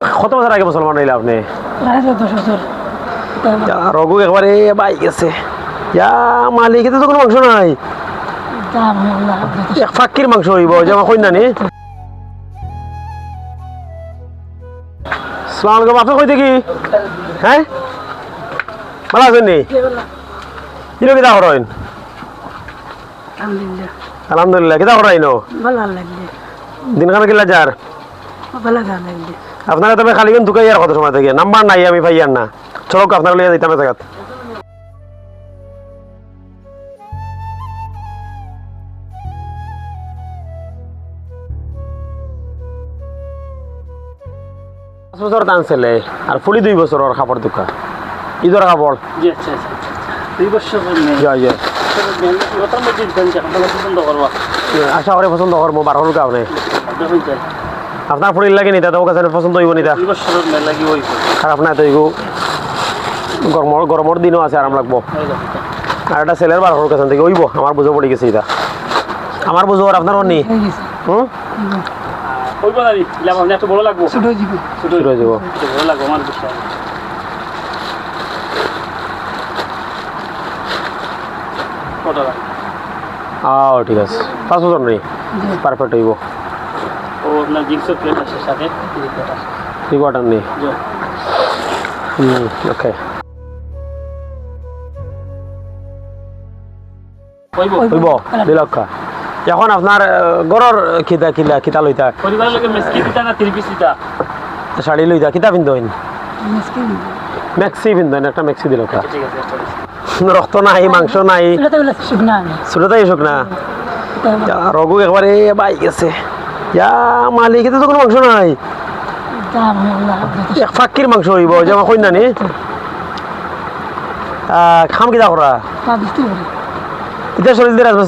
কত বছর আগে মুসলমান হইলে আপনি? যা, রঘু একবারে বাই গেছে। যা মালিক তো কোনো মাংস নাই। এক ফাক্কির মাংস হইব যেমন সালাম আলাইকুম আপনি হ্যাঁ? ভালো আছেন নি? কিলো কিতা করেন? আলহামদুলিল্লাহ। কিতা করাইন? দিনখানা কিলা যার? ভালো লাগলে। আপনারা তবে খালি ঢুকাই আর কত সময় থেকে নাম্বার নাই আমি পাইয়ার না চলক আপনার লিয়ে দিতাম জায়গাত পাঁচ বছর টান ছেলে আর ফুলি দুই দোকান ঈদের আচ্ছা আচ্ছা আচ্ছা। বছর দিতেন যে আপনারা পছন্দ করবা আশা করে পছন্দ করব বারো কারণে আপনার ফুলির লাগে নিতা তো কাছে পছন্দ হইব হইব। খারাপ না তো এগো গরমর গরমর দিনও আছে আরাম লাগবো। আর একটা ছেলের বার কাছে থেকে ওইব আমার বুঝে পড়ে গেছে এটা আমার বুঝো আর আপনার হুম না? আও ঠিক আছে। পাঁচ বছর নেই পারফেক্ট হইব। আছে সাথে। আছে। নেই ওকে হইব দুই লক্ষ এখন আপনার গরর খিতা কিলা কিতা লইতা? পরিবারের লোকে মেসকি দিতা না দিতা? শাড়ি লইতা কিতা পিন্ধইন? মিসকিন ম্যাক্সি পিন্ধইন একটা ম্যাক্সি দিল একটা রক্ত নাই মাংস নাই। শুকনা আমি না? যা, রঘু একবারে বাই গেছে যা মালিক তো কোনো মাংস নাই। এক ফাক্কির মাংস হইব যেমন কই নানি আহ, খাম কিতা করা?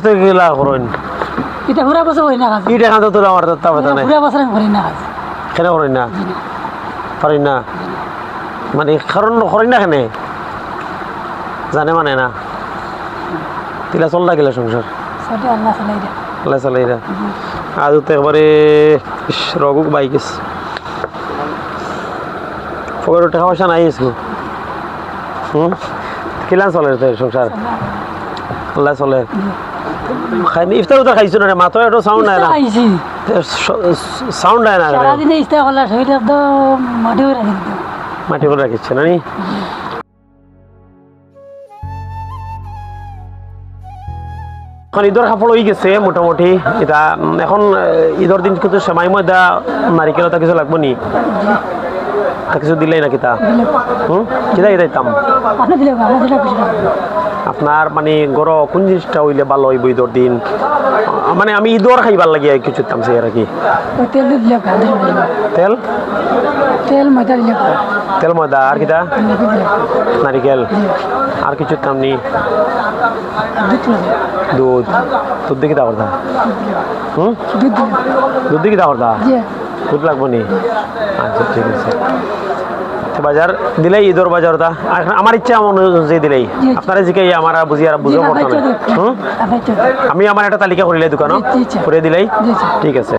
দিয়ে গেলা করেন। এটা ঘুরা বছর হই না কাজ খান তো আমার তা কথা নাই। ঘুরা বছর আমি না কেন করেন না? পারেন না? মানে কারণ করেন না কেন? জানে মানে না? তিলা চল লাগিলে সংসার সেটা আল্লাহ চালাই আল্লাহ চালাই রা আজ তো একবারে ইস, রঘু বাই পকেটে টাকা পয়সা নাই হুম? কিলান চলে তো সংসার? আল্লাহ চলে। খাইনি ইফতারও তো খাইছো না মাত্র একটু সাউন্ড নাই না। সাউন্ড নাই না সারাদিনে ইস্তা করলা শরীর একদম মাটি রাখি মাটি করে রাখিচ্ছে না এখন ঈদের কাপড় হয়ে গেছে মোটামুটি। এটা এখন ঈদের দিন কিন্তু সেমাই ময়দা নারিকেল তা কিছু লাগবো নি? তা কিছু দিলেই না কিতা? হুম? কিতা দিতাম? আপনার মানে গড় কোন জিনিসটা হইলে ভালো হইব ঈদের দিন? মানে আমি ঈদর খাইবার লাগে কিছু দিতাম সে আর কি তেল ভালো তেল ময়দা দিলে তেল ময়দা আর দিলে নারিকেল। আর কিছু নি দুধ দুধ। দিয়ে কিতা করতা? হুম? দুধ দিয়ে কিতা করতা? দুধ লাগবো নি? আচ্ছা ঠিক আছে। বাজার দিলেই ঈদর বাজারটা আর আমার ইচ্ছা অনুযায়ী দিলেই। আপনারা জিকে আমার বুঝি আর বুঝো করতে না আমি আমার একটা তালিকা করিলে দোকানও। করে দিলেই। ঠিক আছে।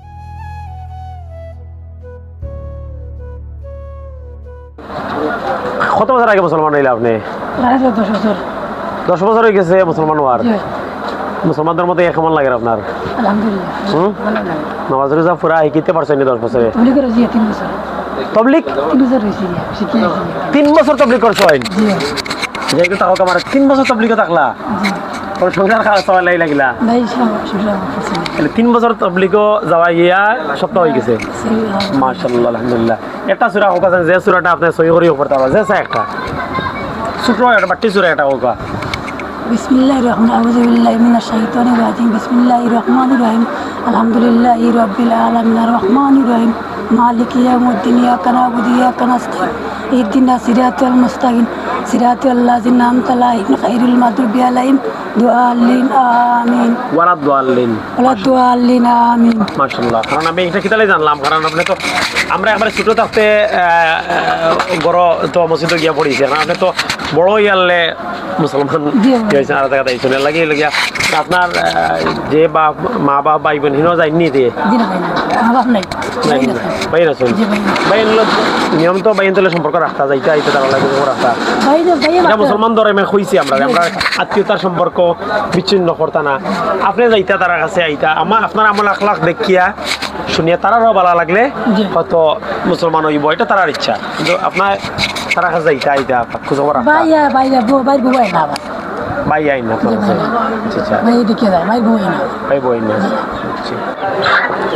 কত বছর আগে মুসলমান হইলে আপনি? দশ বছর হয়ে গেছে মুসলমান হওয়ার? মুসলমানদের মতো কেমন লাগে আপনার? নামাজ রোজা পুরা শিখিতে পারছেন দশ বছরে? তবলিক তিন বছর। তবলিক আমার তিন বছর তবলিকে থাকলা? সংসার খাওয়া সবাই লাই লাগিলা নাই শুনলাম খুশি তাহলে তিন বছর তবলিকও যাওয়া গিয়া সপ্তাহ হয়ে গেছে মার্শাল্লাহ আলহামদুলিল্লাহ একটা সুরা হোক আছে যে সুরাটা আপনি সহি করি করতে পারবা যে চাই একটা ছোট একটা বাটি সুরা একটা হোক بسم الله الرحمن أعوذ بالله من الشيطان الرجيم بسم الله الرحمن الرحيم الحمد لله رب العالمين الرحمن الرحيم مالك يوم الدين إياك نعبد وإياك نستعين اهدنا صراط المستقيم সিরাতুল্লাহ নামতলা ইবনে খাইরুল মাদুবি আলাইহিম। দুআলিন আমিন। ওয়ালা দুআলিন ওয়ালা দুআলিন আমিন। মাশাআল্লাহ। কারণ আমি এটা কিতালে জানলাম কারণ আপনি তো আমরা একবারে ছোট থাকতে গর তো মসজিদে গিয়া পড়িছে কারণ আপনি তো বড় ইয়ালে মুসলমান হয়েছেন আর দেখা দিয়েছেন লাগিয়ে লাগিয়া আপনার যে বাপ মা বাপ ভাই বোন হিনো যায়নি দিয়ে? বাইন আসুন বাইন নিয়ম তো বাইন তোলে সম্পর্ক রাখতা যাইতে আইতে তারা লাগে রাখতা এটা মুসলমান ধরে আমি কইছি আমরা। আমরা আত্মীয়তার সম্পর্ক বিচ্ছিন্ন করতা না। আপনি যাইতা তার কাছে আইতা। আমার আপনার আমল আখলাখ দেখিয়া শুনিয়া তারারও ভালো লাগলে হয়তো মুসলমান হইব এটা তারার ইচ্ছা। কিন্তু আপনার তারা কাছে যাইতা আইতা ভাই ভাই বুবাই না ভাই আইন না আচ্ছা আচ্ছা। ভাই দেখে যায় ভাই বুবাই না ভাই বই না।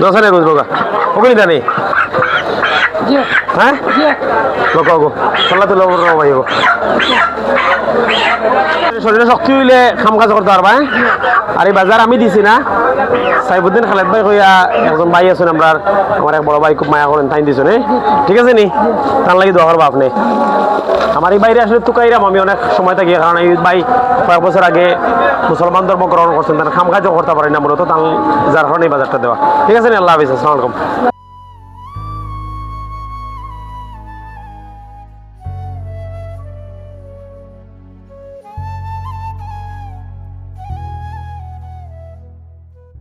দশনে রোজ রোগা ওগুলি জানি জি হ্যাঁ শরীরে শক্তি হইলে কাম কাজ করতে পারবা হ্যাঁ? আর এই বাজার আমি দিছি না। সাইবুদ্দিন খালেদ ভাই কইয়া একজন ভাই আছেন আমরা আমার এক বড় ভাই খুব মায়া করেন, তাই দিছো নে ঠিক আছে নি? তার লাগি দোয়া করবা আপনি। আমার এই বাইরে আসলে তুকাইরাম আমি অনেক সময় থাকি, কারণ এই ভাই কয়েক বছর আগে মুসলমান ধর্ম গ্রহণ করছেন, তার খাম কাজও করতে পারেন না মূলত, তার যার কারণে এই বাজারটা দেওয়া। ঠিক আছে নি? আল্লাহ হাফিজ, আসসালামু আলাইকুম।